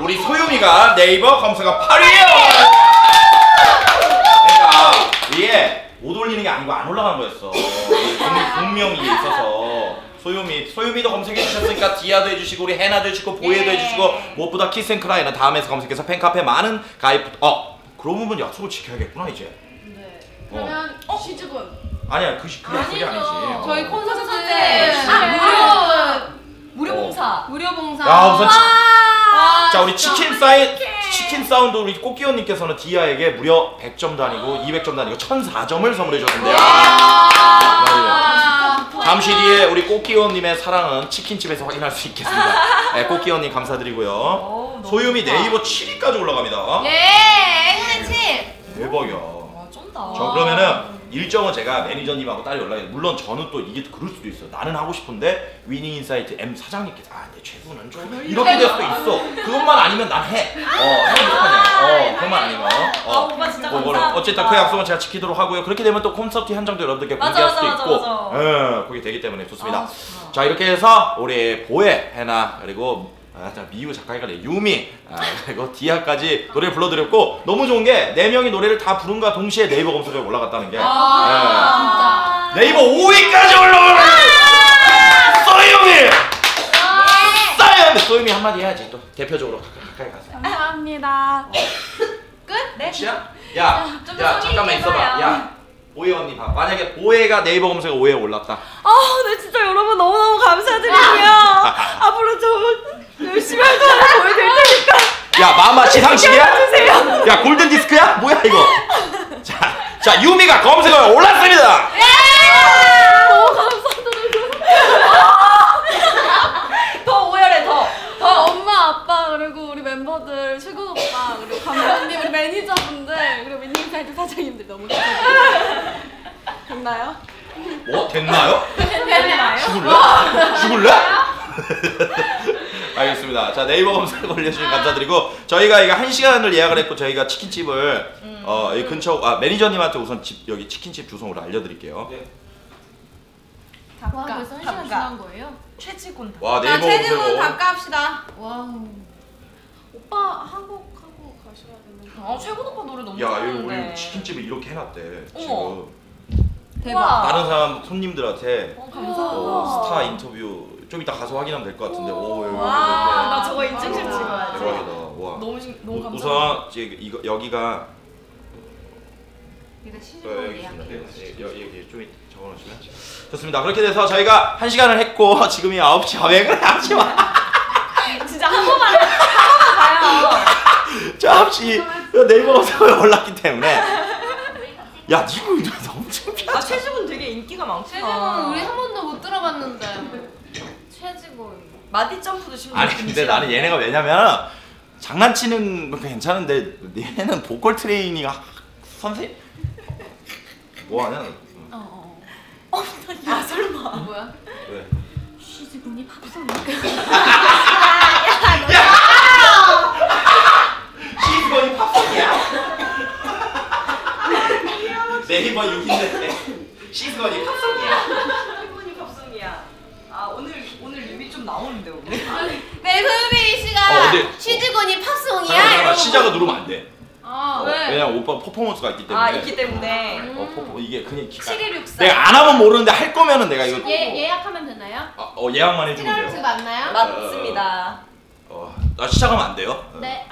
우리 소유미가 네이버 검색어 8위에요. 그러니까 이게 못 올리는 게 아니고 안 올라간 거였어. 분- 분명히 있어서 소유미 소유미도 검색해 주셨으니까 디아도 해주시고 우리 해나도 해주시고 보혜도 네. 해주시고 무엇보다 키스앤크라이는 다음에서 검색해서 팬카페 많은 가입. 어 그런 부분 약속을 지켜야겠구나 이제. 네. 어. 그러면 시즈군. 아니야 그 시- 그 약속이 아니지. 어. 저희 콘서트 콘서트 때때 무료 무료 어. 봉사. 무료 봉사. 야 우선 자 우리 치킨 사인. 치킨 사운드 우리 꽃기원님께서는 디아에게 무려 100점도 아니고 200점도 아니고 1004점을 선물해 주셨는데요. 아, 잠시 뒤에 우리 꽃기원님의 사랑은 치킨집에서 확인할 수 있겠습니다. 네, 꽃기원님 감사드리고요. 소유미. 네이버 7위까지 올라갑니다. 예, 행운의 칠. 대박이야. 와, 쩐다. 저 그러면은 일정은 제가 매니저님하고 딸이 연락해. 물론 저는 또 이게 그럴 수도 있어. 나는 하고 싶은데 위닝 인사이트 M 사장님께서 아, 내 최고는 좀 이렇게 될 수도 있어. 그것만 아니면 난 해. 어, 해 어떡하냐. 어, 그것만 아니면. 아, 어. 오빠 진짜 그거를 감사합니다. 어쨌든 그 약속은 제가 지키도록 하고요. 그렇게 되면 또 콘서트 현장도 여러분들께 맞아, 공개할 수도 맞아, 있고, 맞아, 예, 그게 되기 때문에 좋습니다. 아, 좋다. 자 이렇게 해서 우리 보혜, 해나 그리고 아, 자, 미유 작가가 유미 아, 그리고 디아까지 노래 불러드렸고 너무 좋은 게 네 명이 노래를 다 부른과 동시에 네이버 검색어에 올라갔다는 게 아, 예. 네이버 5위까지 올라오는 소유미 소유미 소유미 한마디 해야지 또 대표적으로 가까이 가서 감사합니다. 네. 시야? 야, 좀야 성의 잠깐만 있어봐. 야 보혜 언니 봐 만약에 보혜가 네이버 검색어 5위에 올랐다 아, 네 진짜 여러분 너무너무 감사드리고요. 앞으로 저 열심히 할 거라 보여드릴 테니까 야 마마 시상식이야? 야 골든 디스크야? 뭐야 이거? 자, 자 유미가 검색어에 올랐습니다. 너무 감사드리고. 더 오열해 더. 더 엄마 아빠 그리고 우리 멤버들 최근 오빠 그리고 감독님 우리 매니저분들 그리고 미닝사이트 사장님들 너무 감사드려요. 됐나요? 뭐 됐나요? 되나요? 죽을래? 죽을래? 알겠습니다. 자 네이버 검색 올려주신 감사드리고 저희가 이거 한 시간을 예약을 했고 저희가 치킨집을 음. 어, 이 근처 아 매니저님한테 우선 집 여기 치킨집 주소를 알려드릴게요. 와 벌써 한 시간 지난 거예요? 최지군. 와 자, 네이버 최지군 검색어. 답갑시다. 와우. 오빠 한국 하고 가셔야 되는 거. 어, 최군 오빠 노래 너무 야. 여기 우리 치킨집을 이렇게 해놨대. 어머. 지금 대박. 다른 사람 손님들한테 어, 감사하다. 어, 스타 인터뷰 좀 이따 가서 확인하면 될 것 같은데. 오 이렇게. 나 저거 인증샷 찍어야지. 대박이다. 와. 너무 신, 너무 우- 감사합니다. 우선 지금 이거 여기가 어, 여기. 예약해. 예, 여기 여기 좀 적어놓으시면 좋습니다. 그렇게 돼서 저희가 한 시간을 했고 지금이 9시 아, 왜 그래 하지 마. 진짜 한 번만 해. 한 번만 가요. 저 9시 네이버 검색어에 올랐기 때문에 야 니가 이거 너무 창피하지. 아, 최지군 되게 인기가 많구나. 최지군 우리 한 번도 못 들어봤는데. 최지군. 마디 점프도 심지어. 아니 근데 나는 얘네가 왜냐면 장난치는 건 괜찮은데 얘네는 보컬 트레이닝 하- 선생 뭐 하냐? 어 어. 아, 설마. 뭐야? 왜? 시즈군이. 시즈건이 팝송이야. 네이버 6인데 시즈건이 팝송이야. 최군이 팝송이야. 아, 오늘 오늘 유미 좀 나오는데 오늘. 네 소유미 씨가 어, 근데- 시즈군이 팝송이야. 잠깐만, 잠깐만 이러고 시작을 누르면 안 돼. 아 어, 왜? 왜냐면 오빠 퍼포먼스가 있기 때문에. 아, 있기 때문에. 어, 퍼포 이게 그냥 기- 7164. 내가 안 하면 모르는데 할 거면은 내가 이거 예 예약하면 되나요? 아, 어, 예약만 해주면 시간트 돼요. 맞나요? 맞습니다. 어, 나 시작하면 안 돼요? 네.